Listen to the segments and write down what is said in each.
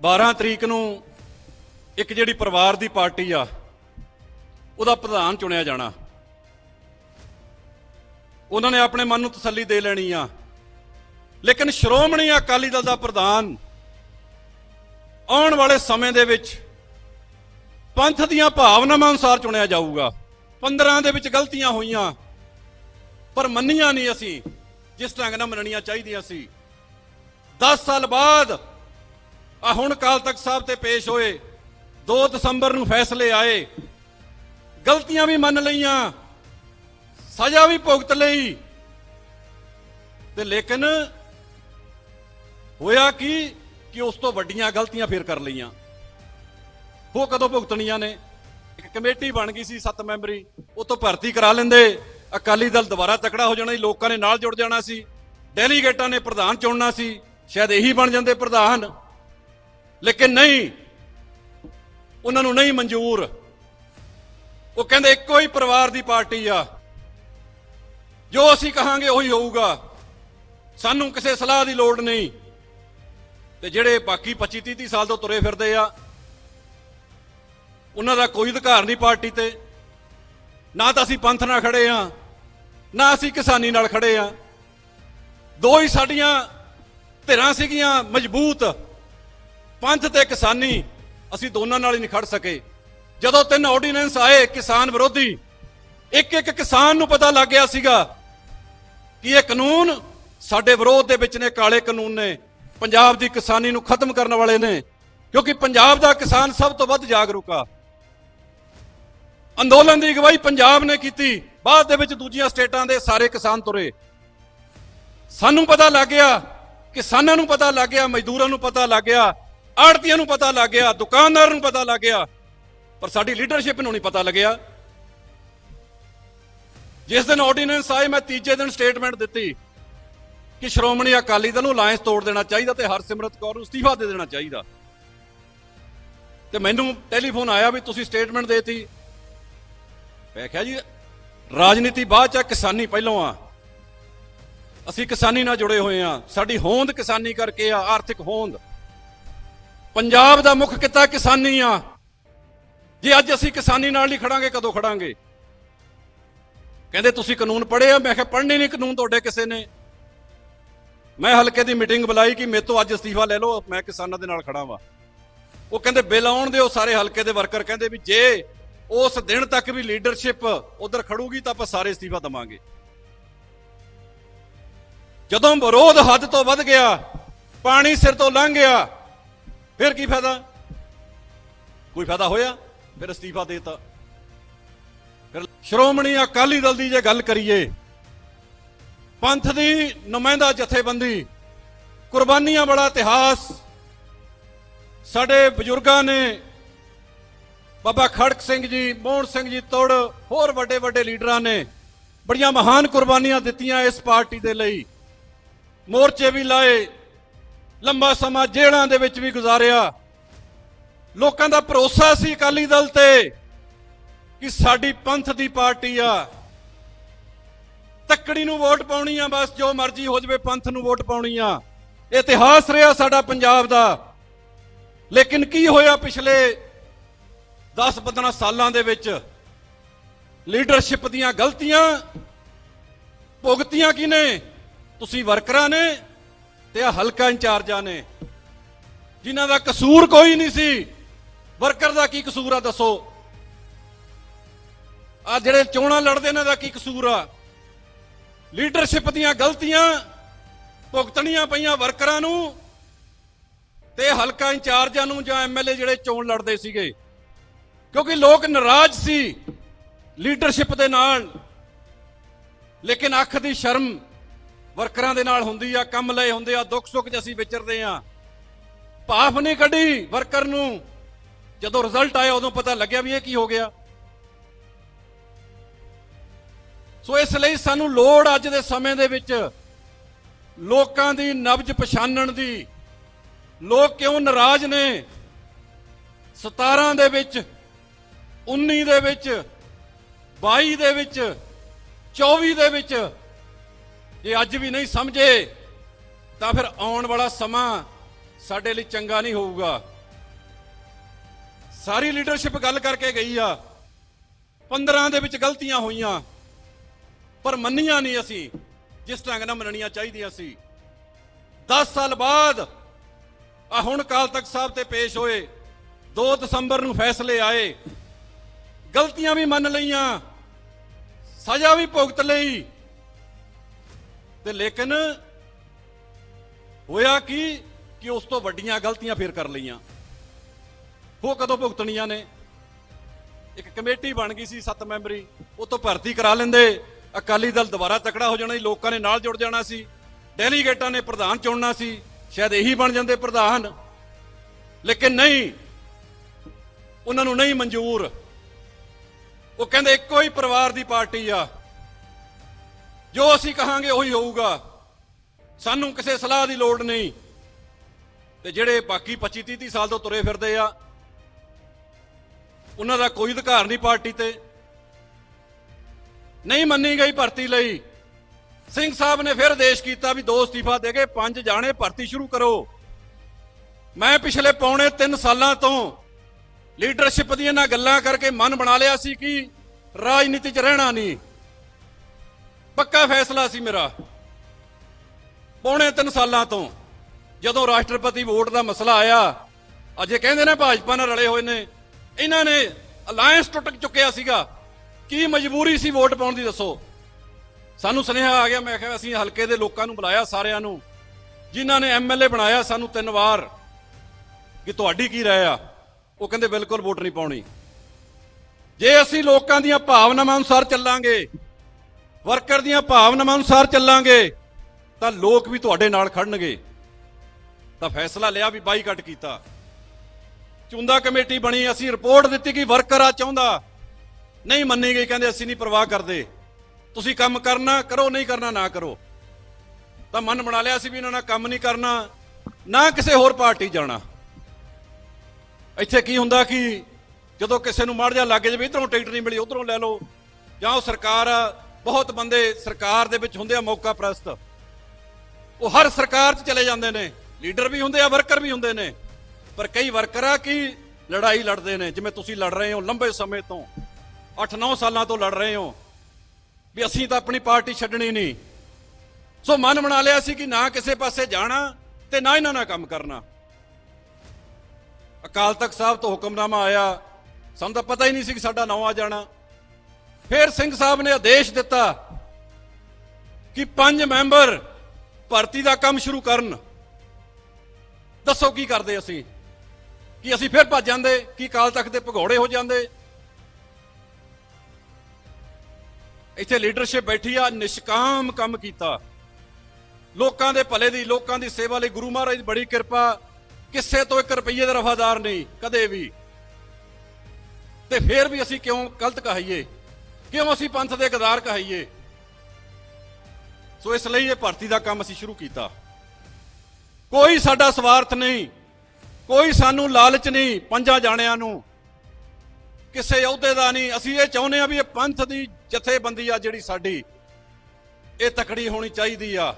12 ਤਰੀਕ ਨੂੰ ਇੱਕ ਜਿਹੜੀ ਪਰਿਵਾਰ ਦੀ ਪਾਰਟੀ ਆ, ਉਹਦਾ ਪ੍ਰਧਾਨ ਚੁਣਿਆ ਜਾਣਾ। ਉਹਨਾਂ ਨੇ ਆਪਣੇ ਮਨ ਨੂੰ ਤਸੱਲੀ ਦੇ ਲੈਣੀ ਆ। ਲੇਕਿਨ ਸ਼੍ਰੋਮਣੀ ਅਕਾਲੀ ਦਲ ਦਾ ਪ੍ਰਧਾਨ ਆਉਣ ਵਾਲੇ ਸਮੇਂ ਦੇ ਵਿੱਚ ਪੰਥ ਦੀਆਂ ਭਾਵਨਾਵਾਂ ਅਨੁਸਾਰ ਚੁਣਿਆ ਜਾਊਗਾ। 15 ਦੇ ਵਿੱਚ ਗਲਤੀਆਂ ਹੋਈਆਂ, ਪਰ ਮੰਨੀਆਂ ਨਹੀਂ ਅਸੀਂ, ਜਿਸ ਢੰਗ ਨਾਲ ਮੰਨਣੀਆਂ ਚਾਹੀਦੀਆਂ ਸੀ। 10 ਸਾਲ ਬਾਅਦ ਆ ਹੁਣ ਕਾਲ ਤਖ਼ਤ ਸਾਹਿਬ ਤੇ ਪੇਸ਼ ਹੋਏ। 2 ਦਸੰਬਰ ਨੂੰ ਫੈਸਲੇ ਆਏ। ਗਲਤੀਆਂ ਵੀ ਮੰਨ ਲਈਆਂ। ਸਜ਼ਾ ਵੀ ਭੁਗਤ ਲਈ। ਤੇ ਲੇਕਿਨ ਹੋਇਆ ਕੀ ਕਿ ਉਸ ਤੋਂ ਵੱਡੀਆਂ ਗਲਤੀਆਂ ਫੇਰ ਕਰ ਲਈਆਂ। ਉਹ ਕਦੋਂ ਭੁਗਤਣੀਆਂ ਨੇ? ਇੱਕ ਕਮੇਟੀ ਬਣ ਗਈ ਸੀ 7 ਮੈਂਬਰੀ। ਉਹ ਤੋਂ ਭਰਤੀ ਕਰਾ ਲੈਂਦੇ। ਅਕਾਲੀ ਦਲ ਦੁਬਾਰਾ ਤਕੜਾ ਹੋ ਜਾਣਾ ਸੀ। ਲੋਕਾਂ ਨੇ ਨਾਲ ਜੁੜ ਜਾਣਾ ਸੀ। ਡੈਲੀਗੇਟਾਂ ਨੇ ਪ੍ਰਧਾਨ ਚੁਣਨਾ ਸੀ। ਸ਼ਾਇਦ ਇਹੀ ਬਣ ਜਾਂਦੇ ਪ੍ਰਧਾਨ। ਲੇਕਿਨ ਨਹੀਂ, ਉਹਨਾਂ ਨੂੰ ਨਹੀਂ ਮਨਜ਼ੂਰ। ਉਹ ਕਹਿੰਦੇ, ਇੱਕੋ ਹੀ ਪਰਿਵਾਰ ਦੀ ਪਾਰਟੀ ਆ। ਜੋ ਅਸੀਂ ਕਹਾਂਗੇ ਉਹੀ ਹੋਊਗਾ। ਸਾਨੂੰ ਕਿਸੇ ਸਲਾਹ ਦੀ ਲੋੜ ਨਹੀਂ। ਤੇ ਜਿਹੜੇ ਬਾਕੀ 25 30 ਸਾਲ ਤੋਂ ਤੁਰੇ ਫਿਰਦੇ ਆ, ਉਹਨਾਂ ਦਾ ਕੋਈ ਅਧਿਕਾਰ ਨਹੀਂ ਪਾਰਟੀ ਤੇ। ਨਾ ਤਾਂ ਅਸੀਂ ਪੰਥ ਨਾਲ ਖੜੇ ਆ, ਨਾ ਅਸੀਂ ਕਿਸਾਨੀ ਨਾਲ ਖੜੇ ਆ। ਦੋ ਹੀ ਸਾਡੀਆਂ ਧਿਰਾਂ ਸੀਗੀਆਂ ਮਜ਼ਬੂਤ। ਪੰਥ ਤੇ ਕਿਸਾਨੀ ਅਸੀਂ ਦੋਨਾਂ ਨਾਲ ਹੀ ਨਹੀਂ ਖੜ ਸਕੇ। ਜਦੋਂ ਤਿੰਨ ਆਰਡੀਨੈਂਸ ਆਏ ਕਿਸਾਨ ਵਿਰੋਧੀ ਇੱਕ ਇੱਕ ਕਿਸਾਨ ਨੂੰ ਪਤਾ ਲੱਗ ਗਿਆ ਸੀਗਾ ਕਿ ਇਹ ਕਾਨੂੰਨ ਸਾਡੇ ਵਿਰੋਧ ਦੇ ਵਿੱਚ ਨੇ, ਕਾਲੇ ਕਾਨੂੰਨ ਨੇ, ਪੰਜਾਬ ਦੀ ਕਿਸਾਨੀ ਨੂੰ ਖਤਮ ਕਰਨ ਵਾਲੇ ਨੇ, ਕਿਉਂਕਿ ਪੰਜਾਬ ਦਾ ਕਿਸਾਨ ਸਭ ਤੋਂ ਵੱਧ ਜਾਗਰੂਕ ਆ। ਅੰਦੋਲਨ ਦੀ ਅਗਵਾਈ ਪੰਜਾਬ ਨੇ ਕੀਤੀ, ਬਾਅਦ ਦੇ ਵਿੱਚ ਦੂਜੀਆਂ ਸਟੇਟਾਂ ਦੇ ਸਾਰੇ ਕਿਸਾਨ ਤੁਰੇ। ਸਾਨੂੰ ਪਤਾ ਲੱਗ ਗਿਆ, ਕਿਸਾਨਾਂ ਨੂੰ ਪਤਾ ਲੱਗ ਗਿਆ, ਮਜ਼ਦੂਰਾਂ ਨੂੰ ਪਤਾ ਲੱਗ ਗਿਆ ਆੜਤੀਆਂ ਨੂੰ ਪਤਾ ਲੱਗ ਗਿਆ ਦੁਕਾਨਦਾਰ ਨੂੰ ਪਤਾ ਲੱਗ ਗਿਆ ਪਰ ਸਾਡੀ ਲੀਡਰਸ਼ਿਪ ਨੂੰ ਨਹੀਂ ਪਤਾ ਲੱਗਿਆ। ਜਿਸ ਦਿਨ ਆਰਡੀਨੈਂਸ ਆਏ ਮੈਂ ਤੀਜੇ ਦਿਨ ਸਟੇਟਮੈਂਟ ਦਿੱਤੀ ਕਿ ਸ਼੍ਰੋਮਣੀ ਅਕਾਲੀ ਦਲ ਨੂੰ ਅਲਾਈਅੰਸ ਤੋੜ ਦੇਣਾ ਚਾਹੀਦਾ ਤੇ ਹਰਸਿਮਰਤ ਕੌਰ ਨੂੰ ਅਸਤੀਫਾ ਦੇ ਦੇਣਾ ਚਾਹੀਦਾ। ਤੇ ਮੈਨੂੰ ਟੈਲੀਫੋਨ ਆਇਆ ਵੀ ਤੁਸੀਂ ਸਟੇਟਮੈਂਟ ਦੇਤੀ। ਮੈਂ ਕਿਹਾ ਜੀ ਰਾਜਨੀਤੀ ਬਾਅਦ ਚ ਆ, ਕਿਸਾਨੀ ਪਹਿਲਾਂ ਆ। ਅਸੀਂ ਕਿਸਾਨੀ ਨਾਲ ਜੁੜੇ ਹੋਏ ਆ। ਸਾਡੀ ਹੋਂਦ ਕਿਸਾਨੀ ਕਰਕੇ ਆ ਆਰਥਿਕ ਹੋਂਦ। ਪੰਜਾਬ ਦਾ ਮੁੱਖ ਕਿੱਤਾ ਕਿਸਾਨੀ ਆ ਜੇ ਅੱਜ ਅਸੀਂ ਕਿਸਾਨੀ ਨਾਲ ਨਹੀਂ ਖੜਾਂਗੇ, ਕਦੋਂ ਖੜਾਂਗੇ? ਕਹਿੰਦੇ, ਤੁਸੀਂ ਕਾਨੂੰਨ ਪੜ੍ਹੇ ਆ? ਮੈਂ ਕਿਹਾ, ਪੜ੍ਹਨੇ ਨਹੀਂ ਕਾਨੂੰਨ ਤੁਹਾਡੇ ਕਿਸੇ ਨੇ। ਮੈਂ ਹਲਕੇ ਦੀ ਮੀਟਿੰਗ ਬੁਲਾਈ ਕਿ ਮੇਰੇ ਤੋਂ ਅੱਜ ਅਸਤੀਫਾ ਲੈ ਲਓ, ਮੈਂ ਕਿਸਾਨਾਂ ਦੇ ਨਾਲ ਖੜਾ ਵਾਂ। ਉਹ ਕਹਿੰਦੇ, ਬਿੱਲ ਆਉਣ ਦਿਓ। ਸਾਰੇ ਹਲਕੇ ਦੇ ਵਰਕਰ ਕਹਿੰਦੇ ਵੀ ਜੇ ਉਸ ਦਿਨ ਤੱਕ ਵੀ ਲੀਡਰਸ਼ਿਪ ਉਧਰ ਖੜੂਗੀ, ਤਾਂ ਆਪਾਂ ਸਾਰੇ ਅਸਤੀਫਾ ਦਵਾਂਗੇ। ਜਦੋਂ ਵਿਰੋਧ ਹੱਦ ਤੋਂ ਵੱਧ ਗਿਆ, ਪਾਣੀ ਸਿਰ ਤੋਂ ਲੰਘ ਗਿਆ ਫਿਰ ਕੀ ਫਾਇਦਾ? ਕੋਈ ਫਾਇਦਾ ਹੋਇਆ? ਫਿਰ ਅਸਤੀਫਾ ਦੇਤਾ। ਫਿਰ ਸ਼੍ਰੋਮਣੀ ਅਕਾਲੀ ਦਲ ਦੀ ਜੇ ਗੱਲ ਕਰੀਏ, ਪੰਥ ਦੀ ਨੁਮਾਇੰਦਾ ਜਥੇਬੰਦੀ, ਕੁਰਬਾਨੀਆਂ ਵਾਲਾ ਇਤਿਹਾਸ, ਸਾਡੇ ਬਜ਼ੁਰਗਾਂ ਨੇ ਬਾਬਾ ਖੜਕ ਸਿੰਘ ਜੀ, ਮੋਹਨ ਸਿੰਘ ਜੀ ਤੋੜ, ਹੋਰ ਵੱਡੇ ਵੱਡੇ ਲੀਡਰਾਂ ਨੇ ਬੜੀਆਂ ਮਹਾਨ ਕੁਰਬਾਨੀਆਂ ਦਿੱਤੀਆਂ ਇਸ ਪਾਰਟੀ ਦੇ ਲਈ। ਮੋਰਚੇ ਵੀ ਲਾਏ ਲੰਬਾ ਸਮਾਂ ਜੇਲ੍ਹਾਂ ਦੇ ਵਿੱਚ ਵੀ ਗੁਜ਼ਾਰਿਆ। ਲੋਕਾਂ ਦਾ ਭਰੋਸਾ ਸੀ ਅਕਾਲੀ ਦਲ ਤੇ ਕਿ ਸਾਡੀ ਪੰਥ ਦੀ ਪਾਰਟੀ ਆ। ਤੱਕੜੀ ਨੂੰ ਵੋਟ ਪਾਉਣੀ ਆ, ਬਸ ਜੋ ਮਰਜ਼ੀ ਹੋ ਜਵੇ, ਪੰਥ ਨੂੰ ਵੋਟ ਪਾਉਣੀ ਆ। ਇਤਿਹਾਸ ਰਿਹਾ ਸਾਡਾ ਪੰਜਾਬ ਦਾ। ਲੇਕਿਨ ਕੀ ਹੋਇਆ ਪਿਛਲੇ 10-15 ਸਾਲਾਂ ਦੇ ਵਿੱਚ? ਲੀਡਰਸ਼ਿਪ ਦੀਆਂ ਗਲਤੀਆਂ ਭੁਗਤੀਆਂ ਕਿਨੇ ਤੁਸੀਂ ਵਰਕਰਾਂ ਨੇ। ਤੇ ਆ ਹਲਕਾ ਇੰਚਾਰਜਾਂ ਨੇ, ਜਿਨ੍ਹਾਂ ਦਾ ਕਸੂਰ ਕੋਈ ਨਹੀਂ ਸੀ। ਵਰਕਰ ਦਾ ਕੀ ਕਸੂਰ ਆ ਦੱਸੋ? ਆ ਜਿਹੜੇ ਚੋਣਾਂ ਲੜਦੇ ਇਹਨਾਂ ਦਾ ਕੀ ਕਸੂਰ ਆ? ਲੀਡਰਸ਼ਿਪ ਦੀਆਂ ਗਲਤੀਆਂ ਭੁਗਤਣੀਆਂ ਪਈਆਂ ਵਰਕਰਾਂ ਨੂੰ ਤੇ ਹਲਕਾ ਇੰਚਾਰਜਾਂ ਨੂੰ ਜਾਂ ਐਮਐਲਏ ਜਿਹੜੇ ਚੋਣ ਲੜਦੇ ਸੀਗੇ। ਕਿਉਂਕਿ ਲੋਕ ਨਾਰਾਜ਼ ਸੀ ਲੀਡਰਸ਼ਿਪ ਦੇ ਨਾਲ, ਲੇਕਿਨ ਅੱਖ ਦੀ ਸ਼ਰਮ ਵਰਕਰਾਂ ਦੇ ਨਾਲ ਹੁੰਦੀ ਆ, ਕੰਮ ਲਏ ਹੁੰਦੇ ਆ, ਦੁੱਖ ਸੁੱਖ 'ਚ ਅਸੀਂ ਵਿਚਰਦੇ ਆ। ਭਾਫ ਨਹੀਂ ਕੱਢੀ ਵਰਕਰ ਨੂੰ। ਜਦੋਂ ਰਿਜ਼ਲਟ ਆਇਆ, ਉਦੋਂ ਪਤਾ ਲੱਗਿਆ ਵੀ ਇਹ ਕੀ ਹੋ ਗਿਆ। ਸੋ ਇਸ ਲਈ ਸਾਨੂੰ ਲੋੜ ਅੱਜ ਦੇ ਸਮੇਂ ਦੇ ਵਿੱਚ ਲੋਕਾਂ ਦੀ ਨਬਜ ਪਛਾਣਨ ਦੀ। ਲੋਕ ਕਿਉਂ ਨਾਰਾਜ਼ ਨੇ? 17 ਦੇ ਵਿੱਚ 19 ਦੇ ਵਿੱਚ 22 ਦੇ ਵਿੱਚ 24 ਦੇ ਵਿੱਚ ਜੇ ਅੱਜ ਵੀ ਨਹੀਂ ਸਮਝੇ, ਤਾਂ ਫਿਰ ਆਉਣ ਵਾਲਾ ਸਮਾਂ ਸਾਡੇ ਲਈ ਚੰਗਾ ਨਹੀਂ ਹੋਊਗਾ। ਸਾਰੀ ਲੀਡਰਸ਼ਿਪ ਗੱਲ ਕਰਕੇ ਗਈ ਆ। 15 ਦੇ ਵਿੱਚ ਗਲਤੀਆਂ ਹੋਈਆਂ, ਪਰ ਮੰਨੀਆਂ ਨਹੀਂ ਅਸੀਂ, ਜਿਸ ਢੰਗ ਨਾਲ ਮੰਨਣੀਆਂ ਚਾਹੀਦੀਆਂ ਸੀ। 10 ਸਾਲ ਬਾਅਦ, ਆ ਹੁਣ ਕਾਲ ਤਖ਼ਤ ਸਾਹਿਬ ਤੇ ਪੇਸ਼ ਹੋਏ 2 ਦਸੰਬਰ ਨੂੰ ਫੈਸਲੇ ਆਏ। ਗਲਤੀਆਂ ਵੀ ਮੰਨ ਲਈਆਂ, ਸਜ਼ਾ ਵੀ ਭੁਗਤ ਲਈ। ਤੇ ਲੇਕਿਨ ਹੋਇਆ ਕੀ ਕਿ ਉਸ ਤੋਂ ਵੱਡੀਆਂ ਗਲਤੀਆਂ ਫੇਰ ਕਰ ਲਈਆਂ। ਉਹ ਕਦੋਂ ਭੁਗਤਣੀਆਂ ਨੇ? ਇੱਕ ਕਮੇਟੀ ਬਣ ਗਈ ਸੀ 7 ਮੈਂਬਰੀ, ਉਹ ਤੋਂ ਭਰਤੀ ਕਰਾ ਲੈਂਦੇ। ਅਕਾਲੀ ਦਲ ਦੁਬਾਰਾ ਤਕੜਾ ਹੋ ਜਾਣਾ ਸੀ, ਲੋਕਾਂ ਨੇ ਨਾਲ ਜੁੜ ਜਾਣਾ ਸੀ। ਡੈਲੀਗੇਟਾਂ ਨੇ ਪ੍ਰਧਾਨ ਚੁਣਨਾ ਸੀ, ਸ਼ਾਇਦ ਇਹੀ ਬਣ ਜਾਂਦੇ ਪ੍ਰਧਾਨ। ਲੇਕਿਨ ਨਹੀਂ, ਉਹਨਾਂ ਨੂੰ ਨਹੀਂ ਮਨਜ਼ੂਰ। ਉਹ ਕਹਿੰਦੇ, ਇੱਕੋ ਹੀ ਪਰਿਵਾਰ ਦੀ ਪਾਰਟੀ ਆ। ਜੋ ਅਸੀਂ ਕਹਾਂਗੇ ਉਹੀ ਹੋਊਗਾ। ਸਾਨੂੰ ਕਿਸੇ ਸਲਾਹ ਦੀ ਲੋੜ ਨਹੀਂ। ਤੇ ਜਿਹੜੇ ਬਾਕੀ 25 30 ਸਾਲ ਤੋਂ ਤੁਰੇ ਫਿਰਦੇ ਆ, ਉਹਨਾਂ ਦਾ ਕੋਈ ਅਧਿਕਾਰ ਨਹੀਂ ਪਾਰਟੀ ਤੇ। ਨਹੀਂ ਮੰਨੀ ਗਈ ਭਰਤੀ ਲਈ। ਸਿੰਘ ਸਾਹਿਬ ਨੇ ਫਿਰ ਆਦੇਸ਼ ਕੀਤਾ ਵੀ ਦੋ ਅਸਤੀਫਾ ਦੇ ਕੇ ਪੰਜ ਜਾਣੇ ਭਰਤੀ ਸ਼ੁਰੂ ਕਰੋ। ਮੈਂ ਪਿਛਲੇ ਪੌਣੇ 3 ਸਾਲਾਂ ਤੋਂ ਲੀਡਰਸ਼ਿਪ ਦੀਆਂ ਨਾਲ ਗੱਲਾਂ ਕਰਕੇ ਮਨ ਬਣਾ ਲਿਆ ਸੀ ਕਿ ਰਾਜਨੀਤੀ 'ਚ ਰਹਿਣਾ ਨਹੀਂ। ਪੱਕਾ ਫੈਸਲਾ ਸੀ ਮੇਰਾ। ਪੌਣੇ 3 ਸਾਲਾਂ ਤੋਂ ਜਦੋਂ ਰਾਸ਼ਟਰਪਤੀ ਵੋਟ ਦਾ ਮਸਲਾ ਆਇਆ, ਅਜੇ ਕਹਿੰਦੇ ਨੇ ਭਾਜਪਾ ਨਾਲ ਰਲੇ ਹੋਏ ਨੇ। ਇਹਨਾਂ ਨੇ ਅਲਾਈਅੰਸ ਟੁੱਟ ਚੁੱਕਿਆ ਸੀਗਾ। ਕੀ ਮਜਬੂਰੀ ਸੀ ਵੋਟ ਪਾਉਣ ਦੀ ਦੱਸੋ? ਸਾਨੂੰ ਸੁਨੇਹਾ ਆ ਗਿਆ, ਮੈਂ ਕਿਹਾ ਅਸੀਂ ਹਲਕੇ ਦੇ ਲੋਕਾਂ ਨੂੰ ਬੁਲਾਇਆ ਸਾਰਿਆਂ ਨੂੰ। ਜਿਨ੍ਹਾਂ ਨੇ ਐਮਐਲਏ ਬਣਾਇਆ ਸਾਨੂੰ ਤਿੰਨ ਵਾਰ। ਕਿ ਤੁਹਾਡੀ ਕੀ ਰਾਏ ਆ? ਉਹ ਕਹਿੰਦੇ ਬਿਲਕੁਲ ਵੋਟ ਨਹੀਂ ਪਾਉਣੀ। ਜੇ ਅਸੀਂ ਲੋਕਾਂ ਦੀਆਂ ਭਾਵਨਾਵਾਂ ਅਨੁਸਾਰ ਚੱਲਾਂਗੇ ਵਰਕਰ ਦੀਆਂ ਭਾਵਨਾਵਾਂ ਅਨੁਸਾਰ ਚੱਲਾਂਗੇ ਤਾਂ ਲੋਕ ਵੀ ਤੁਹਾਡੇ ਨਾਲ ਖੜਨਗੇ। ਤਾਂ ਫੈਸਲਾ ਲਿਆ ਵੀ ਬਾਈਕਾਟ ਕੀਤਾ। ਚੁੰਦਾ ਕਮੇਟੀ ਬਣੀ ਅਸੀਂ ਰਿਪੋਰਟ ਦਿੱਤੀ ਕਿ ਵਰਕਰ ਆ ਚਾਹੁੰਦਾ। ਨਹੀਂ ਮੰਨੀ ਗਈ ਕਹਿੰਦੇ ਅਸੀਂ ਨਹੀਂ ਪਰਵਾਹ ਕਰਦੇ। ਤੁਸੀਂ ਕੰਮ ਕਰਨਾ ਕਰੋ ਨਹੀਂ ਕਰਨਾ ਨਾ ਕਰੋ। ਤਾਂ ਮਨ ਬਣਾ ਲਿਆ ਸੀ ਵੀ ਇਹਨਾਂ ਨਾਲ ਕੰਮ ਨਹੀਂ ਕਰਨਾ ਨਾ ਕਿਸੇ ਹੋਰ ਪਾਰਟੀ ਜਾਣਾ। ਇੱਥੇ ਕੀ ਹੁੰਦਾ ਕਿ ਜਦੋਂ ਕਿਸੇ ਨੂੰ ਮੜ ਜਾ ਲੱਗੇ ਜਾਵੇ ਇਧਰੋਂ ਟਿਕਟ ਨਹੀਂ ਮਿਲੀ ਉਧਰੋਂ ਲੈ ਲਓ। ਜਾਂ ਉਹ ਸਰਕਾਰ ਆ, ਬਹੁਤ ਬੰਦੇ ਸਰਕਾਰ ਦੇ ਵਿੱਚ ਹੁੰਦੇ ਆ ਮੌਕਾ ਪ੍ਰਸਤ। ਉਹ ਹਰ ਸਰਕਾਰ 'ਚ ਚਲੇ ਜਾਂਦੇ ਨੇ। ਲੀਡਰ ਵੀ ਹੁੰਦੇ ਆ, ਵਰਕਰ ਵੀ ਹੁੰਦੇ ਨੇ। ਪਰ ਕਈ ਵਰਕਰ ਆ ਕਿ ਲੜਾਈ ਲੜਦੇ ਨੇ। ਜਿਵੇਂ ਤੁਸੀਂ ਲੜ ਰਹੇ ਹੋ ਲੰਬੇ ਸਮੇਂ ਤੋਂ। 8-9 ਸਾਲਾਂ ਤੋਂ ਲੜ ਰਹੇ ਹੋ। ਵੀ ਅਸੀਂ ਤਾਂ ਆਪਣੀ ਪਾਰਟੀ ਛੱਡਣੀ ਨਹੀਂ। ਸੋ ਮਨ ਬਣਾ ਲਿਆ ਸੀ ਕਿ ਨਾ ਕਿਸੇ ਪਾਸੇ ਜਾਣਾ ਤੇ ਨਾ ਇਹਨਾਂ ਨਾਲ ਕੰਮ ਕਰਨਾ। ਅਕਾਲ ਤਖਤ ਸਾਹਿਬ ਤੋਂ ਹੁਕਮਨਾਮਾ ਆਇਆ। ਸਾਨੂੰ ਤਾਂ ਪਤਾ ਹੀ ਨਹੀਂ ਸੀ ਕਿ ਸਾਡਾ ਨਾਂ ਆ ਜਾਣਾ। ਫਿਰ ਸਿੰਘ ਸਾਹਿਬ ਨੇ ਆਦੇਸ਼ ਦਿੱਤਾ ਕਿ ਪੰਜ ਮੈਂਬਰ ਭਰਤੀ ਦਾ ਕੰਮ ਸ਼ੁਰੂ ਕਰਨ। ਦੱਸੋ ਕੀ ਕਰਦੇ ਅਸੀਂ? ਕਿ ਅਸੀਂ ਫਿਰ ਭੱਜ ਜਾਂਦੇ, ਕਿ ਅਕਾਲ ਤਖਤ ਦੇ ਭਗੌੜੇ ਹੋ ਜਾਂਦੇ? ਇੱਥੇ ਲੀਡਰਸ਼ਿਪ ਬੈਠੀ ਆ, ਨਿਸ਼ਕਾਮ ਕੰਮ ਕੀਤਾ। ਲੋਕਾਂ ਦੇ ਭਲੇ ਦੀ, ਲੋਕਾਂ ਦੀ ਸੇਵਾ ਲਈ ਗੁਰੂ ਮਹਾਰਾਜ ਦੀ ਬੜੀ ਕਿਰਪਾ। ਕਿਸੇ ਤੋਂ 1 ਰੁਪਈਏ ਦਾ ਰਫਾਦਾਰ ਨਹੀਂ, ਕਦੇ ਵੀ। ਤੇ ਫਿਰ ਵੀ ਅਸੀਂ ਕਿਉਂ ਗਲਤ ਕਹਾਈਏ ਕਿਉਂ ਅਸੀਂ ਪੰਥ ਦੇ ਗਦਾਰ ਕਹਾਈਏ? ਸੋ ਇਸ ਲਈ ਇਹ ਭਰਤੀ ਦਾ ਕੰਮ ਅਸੀਂ ਸ਼ੁਰੂ ਕੀਤਾ। ਕੋਈ ਸਾਡਾ ਸਵਾਰਥ ਨਹੀਂ, ਕੋਈ ਸਾਨੂੰ ਲਾਲਚ ਨਹੀਂ ਪੰਜਾਂ ਜਾਣਿਆਂ ਨੂੰ। ਕਿਸੇ ਅਹੁਦੇ ਦਾ ਨਹੀਂ, ਅਸੀਂ ਇਹ ਚਾਹੁੰਦੇ ਆ ਵੀ ਇਹ ਪੰਥ ਦੀ ਜਥੇਬੰਦੀ ਆ ਜਿਹੜੀ ਸਾਡੀ, ਇਹ ਤਕੜੀ ਹੋਣੀ ਚਾਹੀਦੀ ਆ।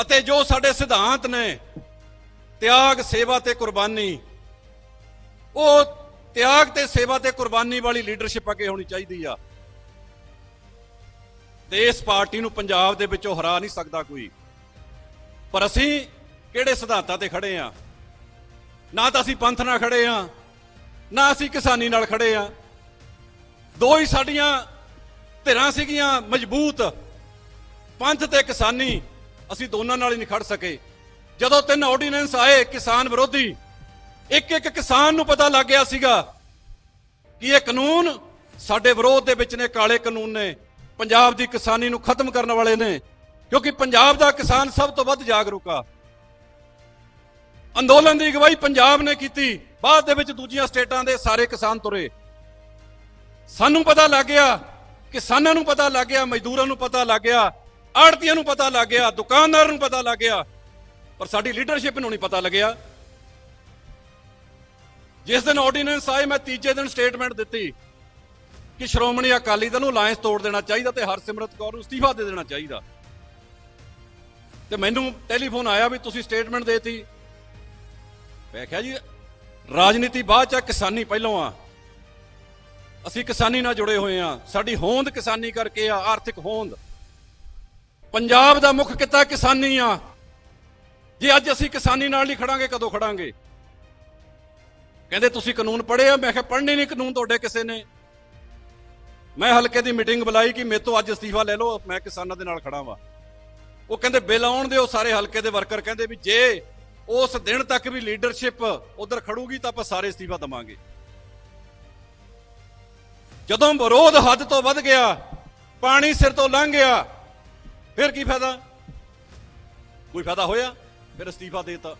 ਅਤੇ ਜੋ ਸਾਡੇ ਸਿਧਾਂਤ ਨੇ, ਤਿਆਗ, ਸੇਵਾ ਤੇ ਕੁਰਬਾਨੀ, ਉਹ ਤਿਆਗ ਤੇ ਸੇਵਾ ਤੇ ਕੁਰਬਾਨੀ ਵਾਲੀ ਲੀਡਰਸ਼ਿਪ ਅੱਗੇ ਹੋਣੀ ਚਾਹੀਦੀ ਆ। ਤੇ ਇਸ ਪਾਰਟੀ ਨੂੰ ਪੰਜਾਬ ਦੇ ਵਿੱਚੋਂ ਹਰਾ ਨਹੀਂ ਸਕਦਾ ਕੋਈ। ਪਰ ਅਸੀਂ ਕਿਹੜੇ ਸਿਧਾਂਤਾਂ ਤੇ ਖੜੇ ਆ? ਨਾ ਤਾਂ ਅਸੀਂ ਪੰਥ ਨਾਲ ਖੜੇ ਆ, ਨਾ ਅਸੀਂ ਕਿਸਾਨੀ ਨਾਲ ਖੜੇ ਆ। ਦੋ ਹੀ ਸਾਡੀਆਂ ਧਿਰਾਂ ਸੀਗੀਆਂ ਮਜ਼ਬੂਤ, ਪੰਥ ਤੇ ਕਿਸਾਨੀ। ਅਸੀਂ ਦੋਨਾਂ ਨਾਲ ਹੀ ਨਹੀਂ ਖੜ ਸਕੇ। ਜਦੋਂ ਤਿੰਨ ਆਰਡੀਨੈਂਸ ਆਏ ਕਿਸਾਨ ਵਿਰੋਧੀ ਇੱਕ ਇੱਕ ਕਿਸਾਨ ਨੂੰ ਪਤਾ ਲੱਗ ਗਿਆ ਸੀਗਾ ਕਿ ਇਹ ਕਾਨੂੰਨ ਸਾਡੇ ਵਿਰੋਧ ਦੇ ਵਿੱਚ ਨੇ, ਕਾਲੇ ਕਾਨੂੰਨ ਨੇ, ਪੰਜਾਬ ਦੀ ਕਿਸਾਨੀ ਨੂੰ ਖਤਮ ਕਰਨ ਵਾਲੇ ਨੇ, ਕਿਉਂਕਿ ਪੰਜਾਬ ਦਾ ਕਿਸਾਨ ਸਭ ਤੋਂ ਵੱਧ ਜਾਗਰੂਕ ਆ। ਅੰਦੋਲਨ ਦੀ ਅਗਵਾਈ ਪੰਜਾਬ ਨੇ ਕੀਤੀ, ਬਾਅਦ ਦੇ ਵਿੱਚ ਦੂਜੀਆਂ ਸਟੇਟਾਂ ਦੇ ਸਾਰੇ ਕਿਸਾਨ ਤੁਰੇ। ਸਾਨੂੰ ਪਤਾ ਲੱਗ ਗਿਆ, ਕਿਸਾਨਾਂ ਨੂੰ ਪਤਾ ਲੱਗ ਗਿਆ, ਮਜ਼ਦੂਰਾਂ ਨੂੰ ਪਤਾ ਲੱਗ ਗਿਆ, ਆੜਤੀਆਂ ਨੂੰ ਪਤਾ ਲੱਗ ਗਿਆ, ਦੁਕਾਨਦਾਰਾਂ ਨੂੰ ਪਤਾ ਲੱਗ ਗਿਆ, ਪਰ ਸਾਡੀ ਲੀਡਰਸ਼ਿਪ ਨੂੰ ਨਹੀਂ ਪਤਾ ਲੱਗਿਆ। ਜਿਸ ਦਿਨ ਆਰਡੀਨੈਂਸ ਆਏ ਮੈਂ ਤੀਜੇ ਦਿਨ ਸਟੇਟਮੈਂਟ ਦਿੱਤੀ ਕਿ ਸ਼੍ਰੋਮਣੀ ਅਕਾਲੀ ਦਲ ਨੂੰ ਅਲਾਈਅੰਸ ਤੋੜ ਦੇਣਾ ਚਾਹੀਦਾ ਤੇ ਹਰਸਿਮਰਤ ਕੌਰ ਨੂੰ ਅਸਤੀਫਾ ਦੇ ਦੇਣਾ ਚਾਹੀਦਾ। ਤੇ ਮੈਨੂੰ ਟੈਲੀਫੋਨ ਆਇਆ ਵੀ ਤੁਸੀਂ ਸਟੇਟਮੈਂਟ ਦੇਤੀ। ਮੈਂ ਕਿਹਾ ਜੀ ਰਾਜਨੀਤੀ ਬਾਅਦ ਚ ਆ, ਕਿਸਾਨੀ ਪਹਿਲਾਂ ਆ। ਅਸੀਂ ਕਿਸਾਨੀ ਨਾਲ ਜੁੜੇ ਹੋਏ ਆ। ਸਾਡੀ ਹੋਂਦ ਕਿਸਾਨੀ ਕਰਕੇ ਆ ਆਰਥਿਕ ਹੋਂਦ। ਪੰਜਾਬ ਦਾ ਮੁੱਖ ਕਿੱਤਾ ਕਿਸਾਨੀ ਆ। ਜੇ ਅੱਜ ਅਸੀਂ ਕਿਸਾਨੀ ਨਾਲ ਨਹੀਂ ਖੜਾਂਗੇ ਕਦੋਂ ਖੜਾਂਗੇ? ਕਹਿੰਦੇ, ਤੁਸੀਂ ਕਾਨੂੰਨ ਪੜ੍ਹੇ ਆ? ਮੈਂ ਕਿਹਾ, ਪੜ੍ਹਨੇ ਨਹੀਂ ਕਾਨੂੰਨ ਤੁਹਾਡੇ ਕਿਸੇ ਨੇ। ਮੈਂ ਹਲਕੇ ਦੀ ਮੀਟਿੰਗ ਬੁਲਾਈ ਕਿ ਮੇਰੇ ਤੋਂ ਅੱਜ ਅਸਤੀਫਾ ਲੈ ਲਓ, ਮੈਂ ਕਿਸਾਨਾਂ ਦੇ ਨਾਲ ਖੜਾ ਵਾਂ। ਉਹ ਕਹਿੰਦੇ, ਬਿੱਲ ਆਉਣ ਦਿਓ। ਸਾਰੇ ਹਲਕੇ ਦੇ ਵਰਕਰ ਕਹਿੰਦੇ ਵੀ ਜੇ ਉਸ ਦਿਨ ਤੱਕ ਵੀ ਲੀਡਰਸ਼ਿਪ ਉਧਰ ਖੜੂਗੀ ਤਾਂ ਆਪਾਂ ਸਾਰੇ ਅਸਤੀਫਾ ਦਵਾਂਗੇ। ਜਦੋਂ ਵਿਰੋਧ ਹੱਦ ਤੋਂ ਵੱਧ ਗਿਆ, ਪਾਣੀ ਸਿਰ ਤੋਂ ਲੰਘ ਗਿਆ, ਫਿਰ ਕੀ ਫਾਇਦਾ? ਕੋਈ ਫਾਇਦਾ ਹੋਇਆ? ਫਿਰ ਅਸਤੀਫਾ ਦੇਤਾ।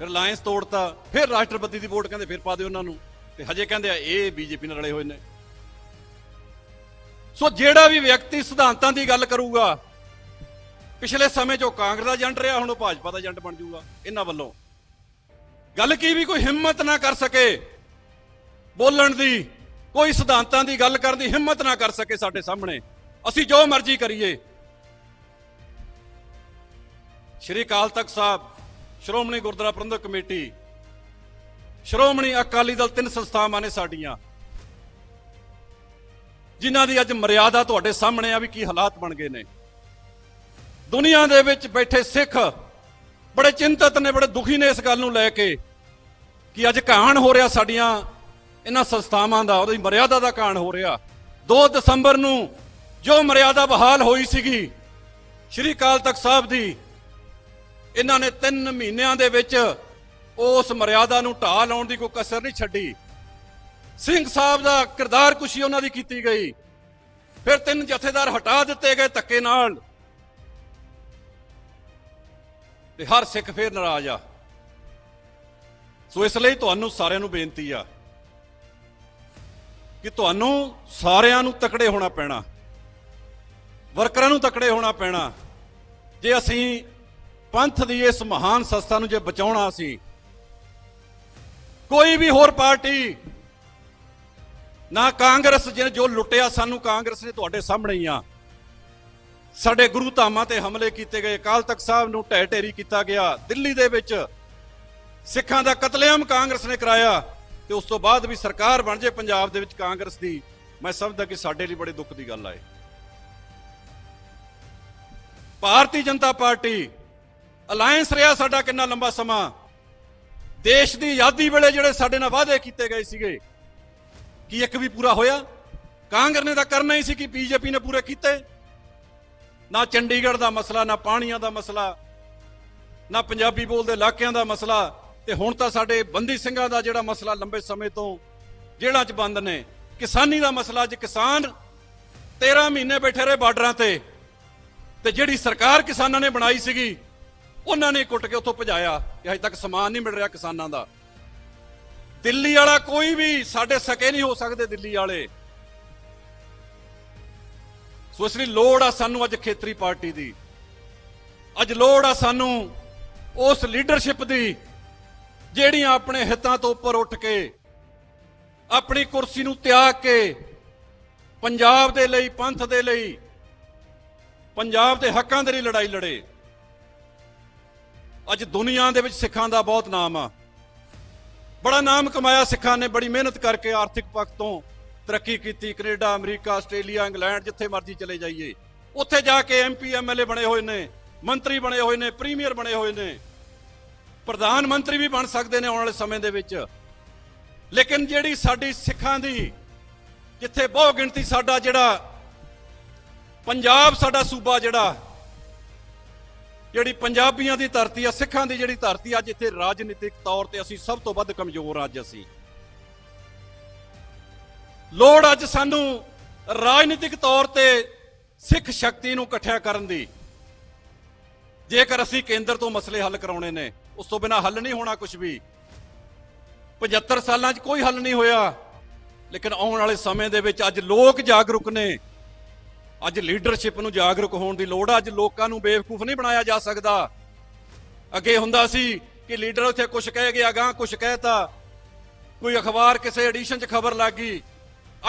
ਫਿਰ ਅਲਾਈਅੰਸ ਤੋੜਤਾ, ਫਿਰ ਰਾਸ਼ਟਰਪਤੀ ਦੀ ਵੋਟ ਕਹਿੰਦੇ ਫਿਰ ਪਾ ਦਿਓ ਉਹਨਾਂ ਨੂੰ। ਤੇ ਹਜੇ ਕਹਿੰਦੇ ਆ, ਇਹ ਬੀਜੇਪੀ ਨਾਲ ਰਲੇ ਹੋਏ ਨੇ। ਸੋ ਜਿਹੜਾ ਵੀ ਵਿਅਕਤੀ ਸਿਧਾਂਤਾਂ ਦੀ ਗੱਲ ਕਰੂਗਾ, ਪਿਛਲੇ ਸਮੇਂ 'ਚ ਉਹ ਕਾਂਗਰਸ ਦਾ ਏਜੰਟ ਰਿਹਾ, ਹੁਣ ਉਹ ਭਾਜਪਾ ਦਾ ਏਜੰਟ ਬਣ ਜਾਊਗਾ, ਇਹਨਾਂ ਵੱਲੋਂ। ਗੱਲ ਕੀ ਵੀ ਕੋਈ ਹਿੰਮਤ ਨਾ ਕਰ ਸਕੇ, ਬੋਲਣ ਦੀ, ਕੋਈ ਸਿਧਾਂਤਾਂ ਦੀ ਗੱਲ ਕਰਨ ਦੀ ਹਿੰਮਤ ਨਾ ਕਰ ਸਕੇ ਸਾਡੇ ਸਾਹਮਣੇ। ਅਸੀਂ ਜੋ ਮਰਜ਼ੀ ਕਰੀਏ। ਸ਼੍ਰੀ ਅਕਾਲ ਤਖਤ ਸਾਹਿਬ ਸ਼੍ਰੋਮਣੀ ਗੁਰਦੁਆਰਾ ਪ੍ਰਬੰਧਕ ਕਮੇਟੀ, ਸ਼੍ਰੋਮਣੀ ਅਕਾਲੀ ਦਲ ਤਿੰਨ ਸੰਸਥਾਵਾਂ ਨੇ ਸਾਡੀਆਂ, ਜਿਨ੍ਹਾਂ ਦੀ ਅੱਜ ਮਰਿਆਦਾ ਤੁਹਾਡੇ ਸਾਹਮਣੇ ਆ ਵੀ ਕੀ ਹਾਲਾਤ ਬਣ ਗਏ ਨੇ। ਦੁਨੀਆ ਦੇ ਵਿੱਚ ਬੈਠੇ ਸਿੱਖ ਬੜੇ ਚਿੰਤਤ ਨੇ, ਬੜੇ ਦੁਖੀ ਨੇ ਇਸ ਗੱਲ ਨੂੰ ਲੈ ਕੇ ਕਿ ਅੱਜ ਕਹਾਣ ਹੋ ਰਿਹਾ ਸਾਡੀਆਂ ਇਹਨਾਂ ਸੰਸਥਾਵਾਂ ਦਾ, ਉਹਦੀ ਮਰਿਆਦਾ ਦਾ ਕਹਾਣ ਹੋ ਰਿਹਾ। 2 ਦਸੰਬਰ ਨੂੰ ਜੋ ਮਰਿਆਦਾ ਬਹਾਲ ਹੋਈ ਸੀਗੀ, ਸ਼੍ਰੀ ਅਕਾਲ ਤਖਤ ਸਾਹਿਬ ਦੀ ਇਹਨਾਂ ਨੇ 3 ਮਹੀਨਿਆਂ ਦੇ ਵਿੱਚ ਉਸ ਮਰਿਆਦਾ ਨੂੰ ਢਾਹ ਲਾਉਣ ਦੀ ਕੋਈ ਕਸਰ ਨਹੀਂ ਛੱਡੀ। ਸਿੰਘ ਸਾਹਿਬ ਦਾ ਕਿਰਦਾਰ ਕੁਸ਼ੀ ਉਹਨਾਂ ਦੀ ਕੀਤੀ ਗਈ। ਫਿਰ ਤਿੰਨ ਜਥੇਦਾਰ ਹਟਾ ਦਿੱਤੇ ਗਏ ਧੱਕੇ ਨਾਲ। ਤੇ ਹਰ ਸਿੱਖ ਫੇਰ ਨਾਰਾਜ਼ ਆ। ਸੋ ਇਸ ਲਈ ਤੁਹਾਨੂੰ ਸਾਰਿਆਂ ਨੂੰ ਬੇਨਤੀ ਆ ਕਿ ਤੁਹਾਨੂੰ ਸਾਰਿਆਂ ਨੂੰ ਤਕੜੇ ਹੋਣਾ ਪੈਣਾ। ਵਰਕਰਾਂ ਨੂੰ ਤਕੜੇ ਹੋਣਾ ਪੈਣਾ। ਜੇ ਅਸੀਂ ਪੰਥ ਦੀ ਇਸ ਮਹਾਨ ਸੰਸਥਾ ਨੂੰ ਜੇ ਬਚਾਉਣਾ ਸੀ, ਕੋਈ ਵੀ ਹੋਰ ਪਾਰਟੀ, ਨਾ ਕਾਂਗਰਸ ਜਿਹਨੇ ਜੋ ਲੁੱਟਿਆ ਸਾਨੂੰ ਕਾਂਗਰਸ ਨੇ ਤੁਹਾਡੇ ਸਾਹਮਣੇ ਹੀ ਆ। ਸਾਡੇ ਗੁਰੂ ਧਾਮਾਂ ਤੇ ਹਮਲੇ ਕੀਤੇ ਗਏ, ਅਕਾਲ ਤਖਤ ਸਾਹਿਬ ਨੂੰ ਢਹਿ ਢੇਰੀ ਕੀਤਾ ਗਿਆ, ਦਿੱਲੀ ਦੇ ਵਿੱਚ ਸਿੱਖਾਂ ਦਾ ਕਤਲੇਆਮ ਕਾਂਗਰਸ ਨੇ ਕਰਾਇਆ, ਤੇ ਉਸ ਤੋਂ ਬਾਅਦ ਵੀ ਸਰਕਾਰ ਬਣ ਜੇ ਪੰਜਾਬ ਦੇ ਵਿੱਚ ਕਾਂਗਰਸ ਦੀ, ਮੈਂ ਸਮਝਦਾ ਕਿ ਸਾਡੇ ਲਈ ਬੜੇ ਦੁੱਖ ਦੀ ਗੱਲ ਆਏ ਭਾਰਤੀ ਜਨਤਾ ਪਾਰਟੀ ਅਲਾਈਅੰਸ ਰਿਹਾ ਸਾਡਾ ਕਿੰਨਾ ਲੰਬਾ ਸਮਾਂ। ਦੇਸ਼ ਦੀ ਆਜ਼ਾਦੀ ਵੇਲੇ ਜਿਹੜੇ ਸਾਡੇ ਨਾਲ ਵਾਅਦੇ ਕੀਤੇ ਗਏ ਸੀਗੇ, ਕੀ ਇੱਕ ਵੀ ਪੂਰਾ ਹੋਇਆ? ਕਾਂਗਰਸ ਨੇ ਤਾਂ ਕਰਨਾ ਹੀ ਸੀ ਕਿ ਬੀਜੇਪੀ ਨੇ ਪੂਰੇ ਕੀਤੇ। ਨਾ ਚੰਡੀਗੜ੍ਹ ਦਾ ਮਸਲਾ, ਨਾ ਪਾਣੀਆਂ ਦਾ ਮਸਲਾ, ਨਾ ਪੰਜਾਬੀ ਬੋਲਦੇ ਇਲਾਕਿਆਂ ਦਾ ਮਸਲਾ। ਤੇ ਹੁਣ ਤਾਂ ਸਾਡੇ ਬੰਦੀ ਸਿੰਘਾਂ ਦਾ ਜਿਹੜਾ ਮਸਲਾ ਲੰਬੇ ਸਮੇਂ ਤੋਂ ਜੇਲ੍ਹਾਂ 'ਚ ਬੰਦ ਨੇ। ਕਿਸਾਨੀ ਦਾ ਮਸਲਾ ਅੱਜ ਕਿਸਾਨ 13 ਮਹੀਨੇ ਬੈਠੇ ਰਹੇ ਬਾਰਡਰਾਂ ਤੇ। ਤੇ ਜਿਹੜੀ ਸਰਕਾਰ ਕਿਸਾਨਾਂ ਨੇ ਬਣਾਈ ਸੀਗੀ ਉਹਨਾਂ ਨੇ ਕੁੱਟ ਕੇ ਉੱਥੋਂ ਭਜਾਇਆ ਕਿ ਅਜੇ ਤੱਕ ਸਮਾਨ ਨਹੀਂ ਮਿਲ ਰਿਹਾ ਕਿਸਾਨਾਂ ਦਾ। ਦਿੱਲੀ ਵਾਲਾ ਕੋਈ ਵੀ ਸਾਡੇ ਸਕੇ ਨਹੀਂ ਹੋ ਸਕਦੇ ਦਿੱਲੀ ਵਾਲੇ। ਸੋ ਇਸ ਲਈ ਲੋੜ ਆ ਸਾਨੂੰ ਅੱਜ ਖੇਤਰੀ ਪਾਰਟੀ ਦੀ। ਅੱਜ ਲੋੜ ਆ ਸਾਨੂੰ ਉਸ ਲੀਡਰਸ਼ਿਪ ਦੀ ਜਿਹੜੀਆਂ ਆਪਣੇ ਹਿੱਤਾਂ ਤੋਂ ਉੱਪਰ ਉੱਠ ਕੇ, ਆਪਣੀ ਕੁਰਸੀ ਨੂੰ ਤਿਆਗ ਕੇ, ਪੰਜਾਬ ਦੇ ਲਈ, ਪੰਥ ਦੇ ਲਈ, ਪੰਜਾਬ ਦੇ ਹੱਕਾਂ ਦੇ ਲਈ ਲੜਾਈ ਲੜੇ। ਅੱਜ ਦੁਨੀਆ ਦੇ ਵਿੱਚ ਸਿੱਖਾਂ ਦਾ ਬਹੁਤ ਨਾਮ ਆ। ਬੜਾ ਨਾਮ ਕਮਾਇਆ ਸਿੱਖਾਂ ਨੇ, ਬੜੀ ਮਿਹਨਤ ਕਰਕੇ ਆਰਥਿਕ ਪੱਖ ਤੋਂ ਤਰੱਕੀ ਕੀਤੀ। ਕੈਨੇਡਾ, ਅਮਰੀਕਾ, ਆਸਟ੍ਰੇਲੀਆ, ਇੰਗਲੈਂਡ ਜਿੱਥੇ ਮਰਜ਼ੀ ਚਲੇ ਜਾਈਏ। ਉੱਥੇ ਜਾ ਕੇ ਐਮਪੀ ਐਮਐਲਏ ਬਣੇ ਹੋਏ ਨੇ, ਮੰਤਰੀ ਬਣੇ ਹੋਏ ਨੇ, ਪ੍ਰੀਮੀਅਰ ਬਣੇ ਹੋਏ ਨੇ। ਪ੍ਰਧਾਨ ਮੰਤਰੀ ਵੀ ਬਣ ਸਕਦੇ ਨੇ ਆਉਣ ਵਾਲੇ ਸਮੇਂ ਦੇ ਵਿੱਚ। ਲੇਕਿਨ ਜਿਹੜੀ ਸਾਡੀ ਸਿੱਖਾਂ ਦੀ, ਜਿੱਥੇ ਬਹੁ ਗਿਣਤੀ ਸਾਡਾ ਜਿਹੜਾ, ਪੰਜਾਬ ਸਾਡਾ ਸੂਬਾ ਜਿਹੜਾ ਜਿਹੜੀ ਪੰਜਾਬੀਆਂ ਦੀ ਧਰਤੀ ਆ, ਸਿੱਖਾਂ ਦੀ ਜਿਹੜੀ ਧਰਤੀ ਅੱਜ ਇੱਥੇ ਰਾਜਨੀਤਿਕ ਤੌਰ ਤੇ ਅਸੀਂ ਸਭ ਤੋਂ ਵੱਧ ਕਮਜ਼ੋਰ ਆ ਅੱਜ ਅਸੀਂ। ਲੋੜ ਅੱਜ ਸਾਨੂੰ ਰਾਜਨੀਤਿਕ ਤੌਰ ਤੇ ਸਿੱਖ ਸ਼ਕਤੀ ਨੂੰ ਇਕੱਠਿਆ ਕਰਨ ਦੀ। ਜੇਕਰ ਅਸੀਂ ਕੇਂਦਰ ਤੋਂ ਮਸਲੇ ਹੱਲ ਕਰਾਉਣੇ ਨੇ, ਉਸ ਤੋਂ ਬਿਨਾ ਹੱਲ ਨਹੀਂ ਹੋਣਾ ਕੁਝ ਵੀ। 75 ਸਾਲਾਂ 'ਚ ਕੋਈ ਹੱਲ ਨਹੀਂ ਹੋਇਆ, ਲੇਕਿਨ ਆਉਣ ਵਾਲੇ ਸਮੇਂ ਦੇ ਵਿੱਚ ਅੱਜ ਲੋਕ ਜਾਗਰੂਕ ਨੇ। ਅੱਜ ਲੀਡਰਸ਼ਿਪ ਨੂੰ ਜਾਗਰੂਕ ਹੋਣ ਦੀ ਲੋੜ ਆ। ਅੱਜ ਲੋਕਾਂ ਨੂੰ ਬੇਵਕੂਫ ਨਹੀਂ ਬਣਾਇਆ ਜਾ ਸਕਦਾ। ਅੱਗੇ ਹੁੰਦਾ ਸੀ ਕਿ ਲੀਡਰ ਉੱਥੇ ਕੁਝ ਕਹਿ ਗਿਆ ਗਾਂ ਕੁਝ ਕਹਿਤਾ। ਕੋਈ ਅਖਬਾਰ ਕਿਸੇ ਐਡੀਸ਼ਨ 'ਚ ਖਬਰ ਲੱਗ ਗਈ।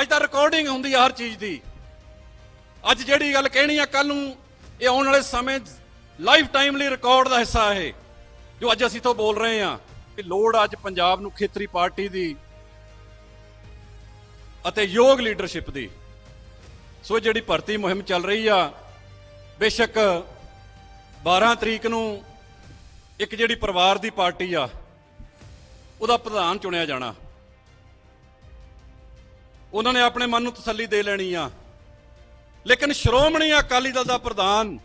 ਅੱਜ ਤਾਂ ਰਿਕਾਰਡਿੰਗ ਹੁੰਦੀ ਆ ਹਰ ਚੀਜ਼ ਦੀ। ਅੱਜ ਜਿਹੜੀ ਗੱਲ ਕਹਿਣੀ ਆ ਕੱਲ ਨੂੰ, ਇਹ ਆਉਣ ਵਾਲੇ ਸਮੇਂ ਲਾਈਫ ਟਾਈਮ ਲਈ ਰਿਕਾਰਡ ਦਾ ਹਿੱਸਾ ਇਹ, ਜੋ ਅੱਜ ਅਸੀਂ ਤੋਂ ਬੋਲ ਰਹੇ ਹਾਂ ਕਿ ਲੋੜ ਅੱਜ ਪੰਜਾਬ ਨੂੰ ਖੇਤਰੀ ਪਾਰਟੀ ਦੀ ਅਤੇ ਯੋਗ ਲੀਡਰਸ਼ਿਪ ਦੀ। ਸੋ ਜਿਹੜੀ ਭਰਤੀ ਮੁਹਿੰਮ ਚੱਲ ਰਹੀ ਆ, ਬੇਸ਼ੱਕ 12 ਤਰੀਕ ਨੂੰ ਇੱਕ ਜਿਹੜੀ ਪਰਿਵਾਰ ਦੀ ਪਾਰਟੀ ਆ, ਉਹਦਾ ਪ੍ਰਧਾਨ ਚੁਣਿਆ ਜਾਣਾ। ਉਹਨਾਂ ਨੇ ਆਪਣੇ ਮਨ ਨੂੰ ਤਸੱਲੀ ਦੇ ਲੈਣੀ ਆ। ਲੇਕਿਨ ਸ਼੍ਰੋਮਣੀ ਅਕਾਲੀ ਦਲ ਦਾ ਪ੍ਰਧਾਨ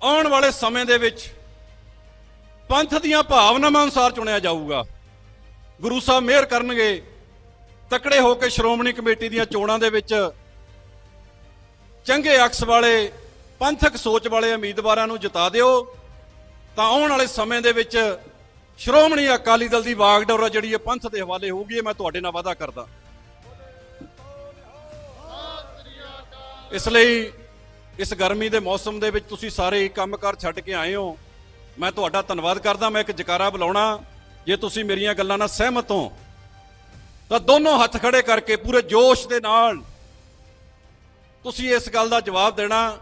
ਆਉਣ ਵਾਲੇ ਸਮੇਂ ਦੇ ਵਿੱਚ ਪੰਥ ਦੀਆਂ ਭਾਵਨਾਵਾਂ ਅਨੁਸਾਰ ਚੁਣਿਆ ਜਾਊਗਾ। ਗੁਰੂ ਸਾਹਿਬ ਮਿਹਰ ਕਰਨਗੇ, ਤਕੜੇ ਹੋ ਕੇ ਸ਼੍ਰੋਮਣੀ ਕਮੇਟੀ ਦੀਆਂ ਚੋਣਾਂ ਦੇ ਵਿੱਚ ਚੰਗੇ ਅਕਸ ਵਾਲੇ, ਪੰਥਕ ਸੋਚ ਵਾਲੇ ਉਮੀਦਵਾਰਾਂ ਨੂੰ ਜਿਤਾ ਦਿਓ। ਤਾਂ ਆਉਣ ਵਾਲੇ ਸਮੇਂ ਦੇ ਵਿੱਚ ਸ਼੍ਰੋਮਣੀ ਅਕਾਲੀ ਦਲ ਦੀ ਵਾਗਡੋਰ ਆ ਜਿਹੜੀ ਇਹ ਪੰਥ ਦੇ ਹਵਾਲੇ ਹੋਊਗੀ ਮੈਂ ਤੁਹਾਡੇ ਨਾਲ ਵਾਅਦਾ ਕਰਦਾ। ਇਸ ਲਈ ਇਸ ਗਰਮੀ ਦੇ ਮੌਸਮ ਦੇ ਵਿੱਚ ਤੁਸੀਂ ਸਾਰੇ ਕੰਮਕਾਰ ਛੱਡ ਕੇ ਆਏ ਹੋ। ਮੈਂ ਤੁਹਾਡਾ ਧੰਨਵਾਦ ਕਰਦਾ, ਮੈਂ ਇੱਕ ਜਕਾਰਾ ਬੁਲਾਉਣਾ। ਜੇ ਤੁਸੀਂ ਮੇਰੀਆਂ ਗੱਲਾਂ ਨਾਲ ਸਹਿਮਤ ਹੋ, ਤਾਂ ਦੋਨੋਂ ਹੱਥ ਖੜੇ ਕਰਕੇ ਪੂਰੇ ਜੋਸ਼ ਦੇ ਨਾਲ ਤੁਸੀਂ ਇਸ ਗੱਲ ਦਾ ਜਵਾਬ ਦੇਣਾ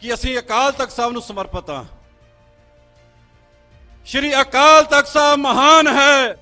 ਕਿ ਅਸੀਂ ਅਕਾਲ ਤਖਤ ਸਾਹਿਬ ਨੂੰ ਸਮਰਪਿਤ ਹਾਂ। ਸ਼੍ਰੀ ਅਕਾਲ ਤਖਤ ਸਾਹਿਬ ਮਹਾਨ ਹੈ।